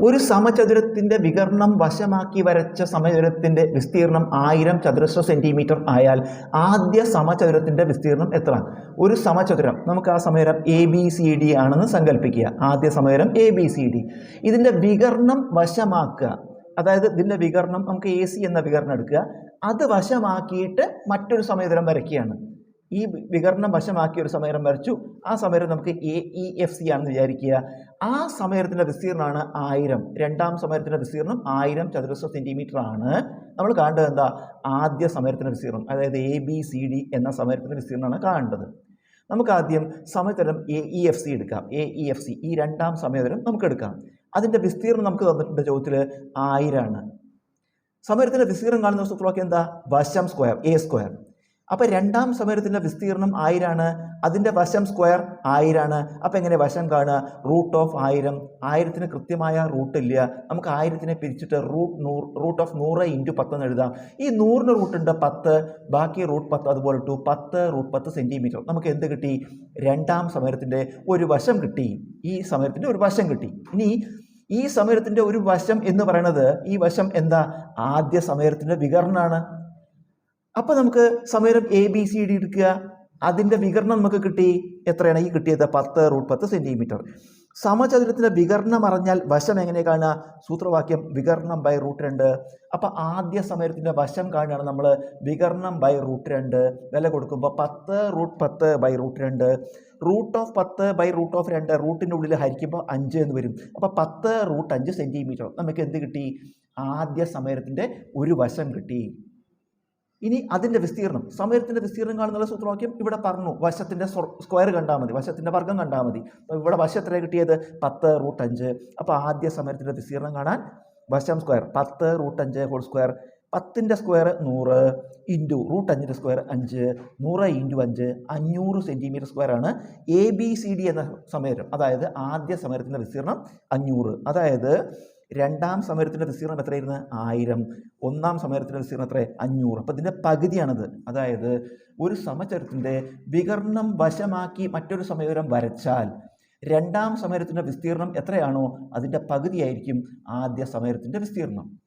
ഒരു സമചതുരത്തിന്റെ വികർണം വശമാക്കി വരച്ച സമചതുരത്തിന്റെ വിസ്തീർണം ആയിരം ചതുരശ്ര സെന്റിമീറ്റർ ആയാൽ ആദ്യ സമചതുരത്തിന്റെ വിസ്തീർണം എത്ര? ഒരു സമചതുരം. നമുക്ക് ആ സമചതുരം എ ബി സി ഡി ആണെന്ന് സങ്കല്പിക്കുക ആദ്യ സമചതുരം എ ബി സി ഡി ഇതിന്റെ വികർണം വശമാക്കുക. അതായത് ഇതിന്റെ വികർണം നമുക്ക് എ സി എന്ന വികർണം എടുക്കുക. അത് വശമാക്കിയിട്ട് മറ്റൊരു സമചതുരം വരയ്ക്കുകയാണ്. ഈ വികരണം വശമാക്കിയ ഒരു സമയം വരച്ചു. ആ സമയം നമുക്ക് എ ഇ എഫ് സി ആണെന്ന് വിചാരിക്കുക. ആ സമയത്തിന്റെ വിസ്തീർണമാണ് ആയിരം. രണ്ടാം സമയത്തിന്റെ വിസ്തീർണം ആയിരം ചതുരശ്ര സെന്റിമീറ്റർ ആണ്. നമ്മൾ കാണേണ്ടത് എന്താ? ആദ്യ സമയത്തിന്റെ വിസ്തീർണം അതായത് എ ബി സി ഡി എന്ന സമയത്തിന്റെ വിസ്തീർണമാണ് കാണേണ്ടത്. നമുക്ക് ആദ്യം സമയതരം എ ഇ എഫ് സി എടുക്കാം. എ ഇ എഫ് സി ഈ രണ്ടാം സമയതരം നമുക്ക് എടുക്കാം. അതിന്റെ വിസ്തീർണം നമുക്ക് തന്നിട്ടുണ്ട് ചോദ്യത്തിൽ ആയിരമാണ് സമയത്തിന്റെ വിസ്തീർണം കാണുന്ന സൂത്രവാക്യം എന്താ? വശം സ്ക്വയർ എ സ്ക്വയർ അപ്പോൾ രണ്ടാം സമരത്തിന്റെ വിസ്തീർണം ആയിരാണ്. അതിന്റെ വശം സ്ക്വയർ ആയിരാണ്. അപ്പോൾ എങ്ങനെ വശം കാണുക? റൂട്ട് ഓഫ് ആയിരം. ആയിരത്തിന് കൃത്യമായ റൂട്ട് ഇല്ല. നമുക്ക് ആയിരത്തിനെ പിരിച്ചിട്ട് റൂട്ട് നൂറ് റൂട്ട് ഓഫ് നൂറ് ഇന്റു പത്തെന്ന് എഴുതാം. ഈ നൂറിന് റൂട്ടുണ്ട് പത്ത്. ബാക്കി റൂട്ട് പത്ത് അതുപോലെ ടു പത്ത് റൂട്ട് പത്ത് സെന്റിമീറ്റർ നമുക്ക് എന്ത് കിട്ടി? രണ്ടാം സമരത്തിന്റെ ഒരു വശം കിട്ടി. ഈ സമരത്തിന്റെ ഒരു വശം കിട്ടി. ഇനി ഈ സമരത്തിന്റെ ഒരു വശം എന്ന് പറയുന്നത് ഈ വശം എന്താ? ആദ്യ സമരത്തിന്റെ വികരണമാണ് അപ്പോൾ നമുക്ക് സമയം എ ബി സി ഡി എടുക്കുക. അതിന്റെ വികരണം നമുക്ക് കിട്ടി എത്രയാണ്? ഈ കിട്ടിയത് പത്ത് റൂട്ട് പത്ത് സെന്റിമീറ്റർ സമചതുരത്തിന്റെ വികരണം അറിഞ്ഞാൽ വശം എങ്ങനെ കാണുക? സൂത്രവാക്യം വികരണം ബൈ റൂട്ട് രണ്ട്. അപ്പോൾ ആദ്യ സമയത്തിന്റെ വശം കാണുകയാണ് നമ്മൾ വികരണം ബൈ റൂട്ട് രണ്ട്. വില കൊടുക്കുമ്പോൾ പത്ത് റൂട്ട് പത്ത് ബൈ റൂട്ട് രണ്ട്. റൂട്ട് ഓഫ് പത്ത് ബൈ റൂട്ട് ഓഫ് രണ്ട് റൂട്ടിന്റെ ഉള്ളിൽ ഹരിക്കുമ്പോൾ അഞ്ച് എന്ന് വരും. അപ്പോൾ പത്ത് റൂട്ട് അഞ്ച് സെന്റിമീറ്റർ നമുക്ക് എന്ത് കിട്ടി? ആദ്യ സമയത്തിന്റെ ഒരു വശം കിട്ടി. ഇനി അതിന്റെ വിസ്തീർണം സമയത്തിന്റെ വിസ്തീർണം കാണുന്നുള്ള സൂത്രവാക്യം ഇവിടെ പറഞ്ഞു വശത്തിന്റെ സ്ക്വയർ കണ്ടാൽ മതി വശത്തിന്റെ വർഗം കണ്ടാൽ മതി. ഇവിടെ വശത്തിലെ കിട്ടിയത്? പത്ത് റൂട്ട് അഞ്ച്. അപ്പോൾ ആദ്യ സമയത്തിന്റെ വിസ്തീർണം കാണാൻ വശം സ്ക്വയർ പത്ത് റൂട്ട് അഞ്ച് ഹോൾ സ്ക്വയർ പത്തിന്റെ സ്ക്വയർ നൂറ് ഇന്റു റൂട്ട് അഞ്ചിന്റെ സ്ക്വയർ അഞ്ച് നൂറ് ഇന്റു അഞ്ച് അഞ്ഞൂറ് സെന്റിമീറ്റർ സ്ക്വയർ ആണ് എ ബി സി ഡി എന്ന സമയം അതായത് ആദ്യ സമയത്തിന്റെ വിസ്തീർണം അഞ്ഞൂറ്. അതായത് രണ്ടാം സമരത്തിന്റെ വിസ്തീർണം എത്രയായിരുന്നു? ആയിരം. ഒന്നാം സമരത്തിന്റെ വിസ്തീർണം എത്ര അഞ്ഞൂറ്. അപ്പോൾ ഇതിന്റെ പകുതിയാണത്. അതായത് ഒരു സമചരത്തിന്റെ വികർണം വശമാക്കി മറ്റൊരു സമയരം വരച്ചാൽ രണ്ടാം സമരത്തിന്റെ വിസ്തീർണം എത്രയാണോ? അതിന്റെ പകുതിയായിരിക്കും ആദ്യ സമരത്തിന്റെ വിസ്തീർണം